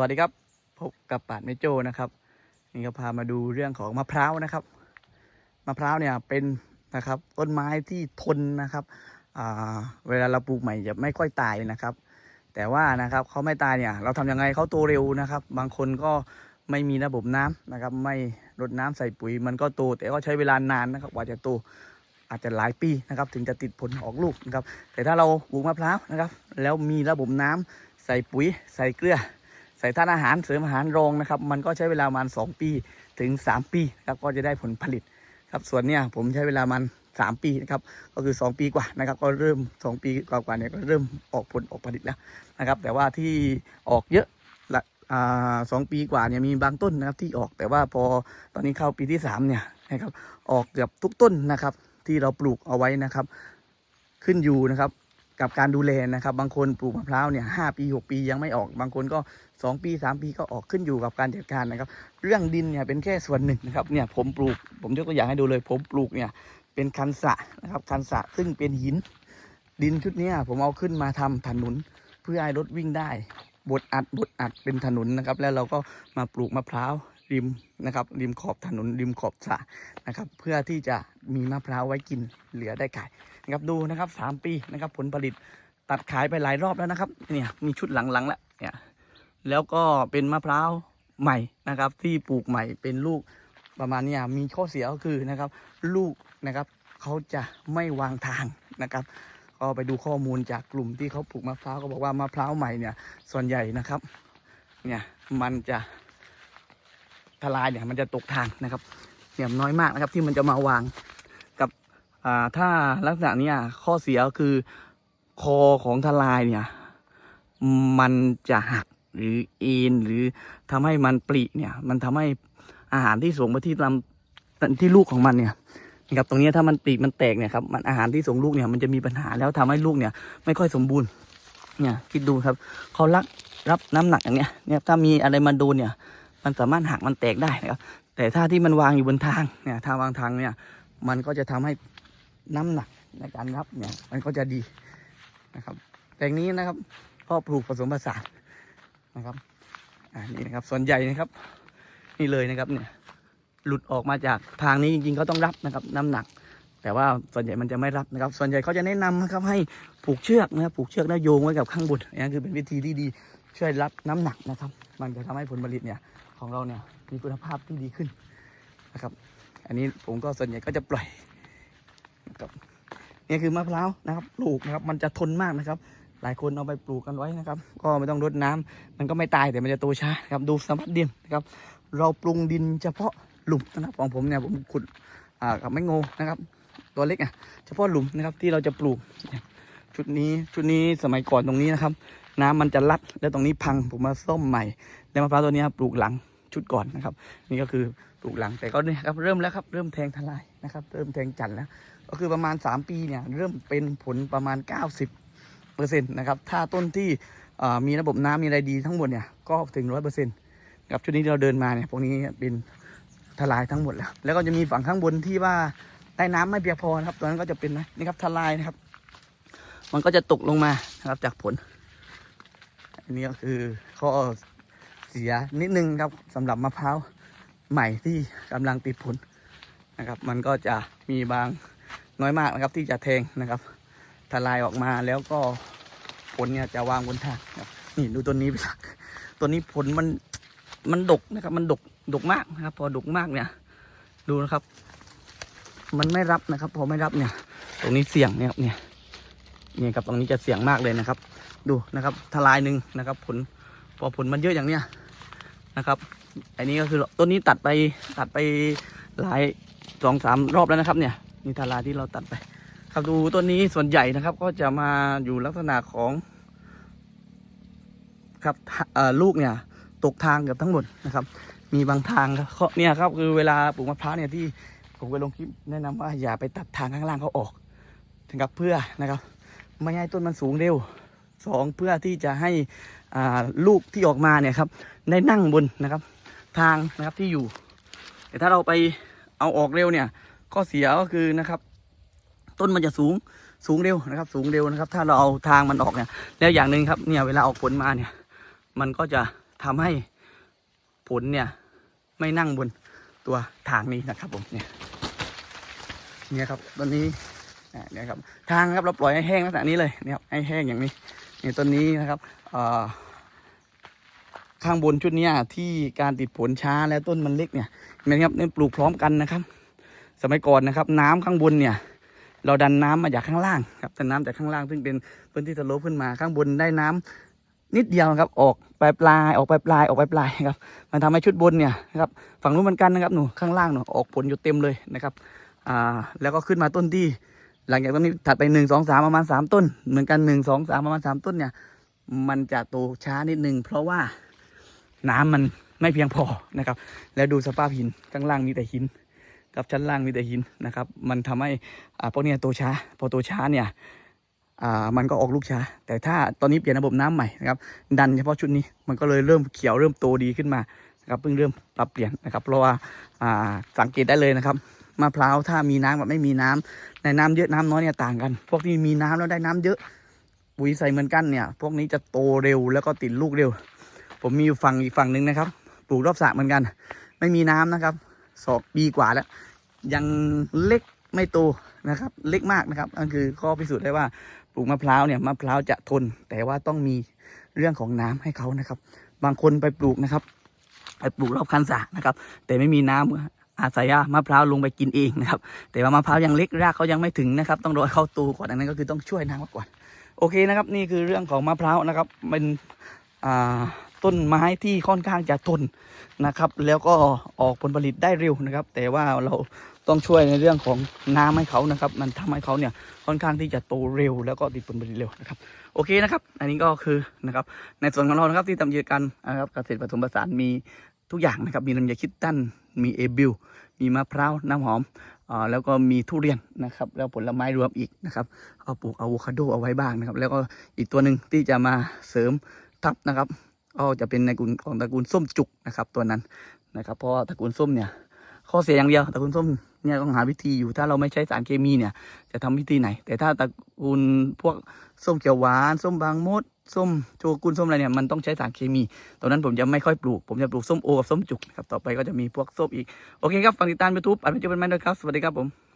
วัสดีครับ พบกับปาดเมโจนะครับ นี่ก็พามาดูเรื่องของมะพร้าวนะครับ มะพร้าวเนี่ยเป็นนะครับต้นไม้ที่ทนนะครับเวลาเราปลูกใหม่จะไม่ค่อยตายนะครับ แต่ว่านะครับเขาไม่ตายเนี่ย เราทำยังไงเขาโตเร็วนะครับ บางคนก็ไม่มีระบบน้ำนะครับ ไม่รดน้ำใส่ปุ๋ยมันก็โต แต่ก็ใช้เวลานานนะครับกว่าจะโตอาจจะหลายปีนะครับ ถึงจะติดผลออกลูกนะครับ แต่ถ้าเราปลูกมะพร้าวนะครับ แล้วมีระบบน้ำใส่ปุ๋ยใส่เกลือ ส่ธาตุอาหารเสริมอาหารรองนะครับ มันก็ใช้เวลาประมาณ 2 ปีถึง 3 ปีนะครับก็จะได้ผลผลิตครับส่วนเนี้ยผมใช้เวลามัน 3 ปีนะครับก็คือ 2 ปีกว่านะครับ ก็เริ่ม 2 ปีกว่าๆเนี่ยก็เริ่มออกผลออกผลิตแล้วนะครับ แต่ว่าที่ออกเยอะละอ่าสองปีกว่าเนี่ยมีบางต้นนะครับที่ออกแต่ว่าพอตอนนี้เข้าปีที่3เนี่ยนะครับออกเกือบทุกต้นนะครับ ที่เราปลูกเอาไว้นะครับ ขึ้นอยู่นะครับ กับการดูแลนะครับ บางคนปลูกมะพร้าวเนี่ยห้าปีหกปียังไม่ออก บางคนก็สองปีสามปีก็ออกขึ้นอยู่กับการจัดการนะครับ เรื่องดินเนี่ยเป็นแค่ส่วนหนึ่งนะครับเนี่ยผมปลูกผมยกตัวอย่างให้ดูเลย ผมปลูกเนี่ยเป็นคันสะนะครับคันสะซึ่งเป็นหิน ดินชุดนี้ผมเอาขึ้นมาทำถนนเพื่อให้รถวิ่งได้บดอัดบดอัดเป็นถนนนะครับ แล้วเราก็มาปลูกมะพร้าว ริมนะครับริมขอบถนนริมขอบสระนะครับ เพื่อที่จะมีมะพร้าวไว้กินเหลือได้ขายนะครับดูนะครับสามปีนะครับ ผลผลิตตัดขายไปหลายรอบแล้วนะครับ เนี่ยมีชุดหลังๆแล้วเนี่ยแล้วก็เป็นมะพร้าวใหม่นะครับ ที่ปลูกใหม่เป็นลูกประมาณนี้มีข้อเสียก็คือนะครับ ลูกนะครับเขาจะไม่วางทางนะครับก็ไปดูข้อมูลจากกลุ่มที่เขาปลูกมะพร้าวก็บอกว่ามะพร้าวใหม่เนี่ยส่วนใหญ่นะครับเนี่ยมันจะ ทลายเนี่ยมันจะตกทางนะครับเนี่ยน้อยมากนะครับที่มันจะมาวางอ่าถ้าลักษณะเนี้ยข้อเสียคือคอของทลายเนี่ยมันจะหักหรือเอ็นหรือทำให้มันปริเนี่ยมันทำให้อาหารที่ส่งมาที่ลำที่ลูกของมันเนี่ยนะครับตรงนี้ถ้ามันปริมันแตกเนี่ยครับมันอาหารที่ส่งลูกเนี่ยมันจะมีปัญหาแล้วทำให้ลูกเนี่ย ไม่ค่อยสมบูรณ์เนี่ยคิดดูครับเขารักรับน้ำหนักอย่างเนี้ยเนี่ยถ้ามีอะไรมาโดนเนี่ย มันสามารถหักมันแตกได้นะครับแต่ถ้าที่มันวางอยู่บนทางเนี่ยถ้าวางทางเนี่ยมันก็จะทำให้น้ำหนักในการรับเนี่ยมันก็จะดีนะครับแปลงนี้นะครับพ่อปลูกผสมผสานนะครับอ่านี่นะครับส่วนใหญ่นะครับ นี่เลยนะครับเนี่ยหลุดออกมาจากทางนี้จริงๆเขาต้องรับนะครับน้ำหนัก แต่ว่าส่วนใหญ่มันจะไม่รับนะครับ ส่วนใหญ่เขาจะแนะนำนะครับให้ผูกเชือกนะครับผูกเชือกแล้วโยงไว้กับข้างบนนี่คือเป็นวิธีที่ดีช่วยรับน้ำหนักนะครับ มันจะทำให้ผลผลิตเนี่ย ของเราเนี่ยมีคุณภาพที่ดีขึ้นนะครับ อันนี้ผมก็ส่วนใหญ่ก็จะปล่อยนะครับนี่คือมะพร้าวนะครับปลูกนะครับ มันจะทนมากนะครับ หลายคนเอาไปปลูกกันไว้นะครับ ก็ไม่ต้องรดน้ำมันก็ไม่ตายแต่มันจะโตช้าครับดูสภาพดินนะครับ เราปรุงดินเฉพาะหลุมนะครับของผมเนี่ยผมขุดอ่ากับไม้โงนะครับ ตัวเล็กอะเฉพาะหลุมนะครับที่เราจะปลูกชุดนี้ชุดนี้สมัยก่อนตรงนี้นะครับ น้ำมันจะลัดแล้วตรงนี้พังผมมาซ่อมใหม่ แล้วมะพร้าวตัวนี้ปลูกหลัง ชุดก่อนนะครับ นี่ก็คือปลูกหลังแต่ก็เนี่ยครับเริ่มแล้วครับเริ่มแทงทลายนะครับ เริ่มแทงจันแล้ว ก็คือประมาณ 3 ปีเนี่ยเริ่มเป็นผลประมาณ 90เปอร์เซ็นต์นะครับถ้าต้นที่มีระบบน้ำมีอะไรดีทั้งหมดเนี่ยก็ถึงร้อยเปอร์เซ็นต์ครับชุดนี้เราเดินมาเนี่ยพวกนี้เป็นทลายทั้งหมดแล้ว แล้วก็จะมีฝั่งข้างบนที่ว่าได้น้ำไม่เพียงพอนะครับตอนนั้นก็จะเป็นนะนี่ครับทลายนะครับ มันก็จะตกลงมานะครับจากผลอันนี้ก็คือข้อ เสียนิดนึงครับสำหรับมะพร้าวใหม่ที่กำลังติดผลนะครับ มันก็จะมีบางน้อยมากนะครับที่จะแทงนะครับทลายออกมาแล้วก็ผลเนี่ยจะวางบนทางนี่ดูต้นนี้ไปสักต้นนี้ผลมันมันดกนะครับ มันดกดกมากนะครับ พอดกมากเนี่ย ดูนะครับ มันไม่รับนะครับ พอไม่รับเนี่ย ตรงนี้เสี่ยงเนี่ยครับเนี่ยนี่ครับตรงนี้จะเสี่ยงมากเลยนะครับ ดูนะครับ ทลายหนึ่งนะครับ ผลพอผลมันเยอะอย่างเนี้ย นะครับ อันนี้ก็คือต้นนี้ตัดไปตัดไปหลายสองสามรอบแล้วนะครับ เนี่ยนี่ทาราที่เราตัดไป ครับดูต้นนี้ส่วนใหญ่นะครับ ก็จะมาอยู่ลักษณะของ ครับลูกเนี่ยตกทางเกือบทั้งหมดนะครับ มีบางทางครับเขาเนี่ยครับคือเวลาปลูกมะพร้าวเนี่ยที่ผมไปลงคลิปแนะนำว่าอย่าไปตัดทางข้างล่างเขาออกนะครับเพื่อนะครับ ไม่ให้ต้นมันสูงเร็วสองเพื่อที่จะให้ ลูกที่ออกมาเนี่ยครับได้นั่งบนนะครับ ทางนะครับที่อยู่ แต่ถ้าเราไปเอาออกเร็วเนี่ยข้อเสียก็คือนะครับ ต้นมันจะสูงสูงเร็วนะครับ สูงเร็วนะครับ ถ้าเราเอาทางมันออกเนี่ยแล้วอย่างหนึ่งครับเนี่ยเวลาออกผลมาเนี่ย มันก็จะทำให้ผลเนี่ยไม่นั่งบนตัวทางนี้นะครับผมเนี่ยเนี่ยครับต้นนี้เนี่ยครับทางครับเราปล่อยให้แห้งลักษณะนี้เลยเนี่ยครับให้แห้งอย่างนี้เนี่ยต้นนี้นะครับเอ่อ ข้างบนชุดนี้ที่การติดผลช้าและต้นมันเล็กเนี่ยเห็นไหมครับเนี่ยปลูกพร้อมกันนะครับ สมัยก่อนนะครับ น้ำข้างบนเนี่ย เราดันน้ำมาจากข้างล่างครับแต่น้ำจากข้างล่างซึ่งเป็นพื้นที่สโลปขึ้นมาข้างบนได้น้ำนิดเดียวครับออกปลายปลายออกปลายปลายออกปลายปลายครับมันทำให้ชุดบนเนี่ยนะครับฝั่งนู้นเหมือนกันนะครับหนูข้างล่างหนูออกผลอยู่เต็มเลยนะครับอ่าแล้วก็ขึ้นมาต้นที่ หลังจากต้นนี้ถัดไปหนึ่งสองสามประมาณสามต้น เหมือนกันหนึ่งสองสามประมาณสามต้นเนี่ย มันจะโตช้านิดนึงเพราะว่า น้ำมันไม่เพียงพอนะครับ แล้วดูสภาพหินข้างล่างมีแต่หินกับชั้นล่างมีแต่หินนะครับ มันทำให้อ่าพวกเนี้ยโตช้า พอโตช้าเนี่ยอ่ามันก็ออกลูกช้า แต่ถ้าตอนนี้เปลี่ยนระบบน้ำใหม่นะครับ ดันเฉพาะชุดนี้มันก็เลยเริ่มเขียวเริ่มโตดีขึ้นมานะครับเพิ่งเริ่มปรับเปลี่ยนนะครับ เพราะว่าอ่าสังเกตได้เลยนะครับมะพร้าวถ้ามีน้ำกับไม่มีน้ำในน้ำเยอะน้ำน้อยเนี่ยต่างกัน พวกที่มีน้ำแล้วได้น้ำเยอะปุ๋ยใส่เหมือนกันเนี่ย พวกนี้จะโตเร็วแล้วก็ติดลูกเร็ว ผมมีอยู่ฝั่งอีกฝั่งหนึ่งนะครับ ปลูกรอบสระเหมือนกัน ไม่มีน้ำนะครับสองปีกว่าแล้ว ยังเล็กไม่โตนะครับ เล็กมากนะครับนั่นคือข้อพิสูจน์ได้ว่าปลูกมะพร้าวเนี่ยมะพร้าวจะทน แต่ว่าต้องมีเรื่องของน้ำให้เขานะครับ บางคนไปปลูกนะครับไปปลูกรอบคันสระนะครับ แต่ไม่มีน้ำอาศัยมะพร้าวลงไปกินเองนะครับ แต่ว่ามะพร้าวยังเล็กรากเขายังไม่ถึงนะครับ ต้องรอให้เขาโตก่อนอันนั้นก็คือต้องช่วยน้ำเขาก่อน โอเคนะครับ นี่คือเรื่องของมะพร้าวนะครับ เป็นอ่า ต้นไม้ที่ค่อนข้างจะทนนะครับ แล้วก็ออกผลผลิตได้เร็วนะครับ แต่ว่าเราต้องช่วยในเรื่องของน้ำให้เขานะครับ มันทำให้เขาเนี่ยค่อนข้างที่จะโตเร็ว แล้วก็ติดผลผลิตเร็วนะครับ โอเคนะครับ อันนี้ก็คือนะครับในส่วนของเรานะครับที่ทำกิจการนะครับเกษตรผสมผสานมีทุกอย่างนะครับ มีลำไยคิดตันมีเอบิลมีมะพร้าวน้ำหอมอ่าแล้วก็มีทุเรียนนะครับ แล้วผลไม้รวมอีกนะครับเอาปลูกอะโวคาโดเอาไว้บ้างนะครับ แล้วก็อีกตัวหนึ่งที่จะมาเสริมทับนะครับ ก็จะเป็นในกลุ่มของตระกูลส้มจุกนะครับ ตัวนั้นนะครับ เพราะตระกูลส้มเนี่ย ข้อเสียอย่างเดียวตระกูลส้มเนี่ยต้องหาวิธีอยู่ถ้าเราไม่ใช้สารเคมีเนี่ย จะทำวิธีไหน แต่ถ้าตระกูลพวกส้มเขียวหวาน ส้มบางมดส้มโชกุนส้มอะไรเนี่ยมันต้องใช้สารเคมีตอนนั้นผมจะไม่ค่อยปลูก ผมจะปลูกส้มโอกับส้มจุกนะครับต่อไปก็จะมีพวกส้มอีก โอเคครับฝากติดตามยูทูบอัดวิดีโอเป็นแม่ด้วยครับ สวัสดีครับผม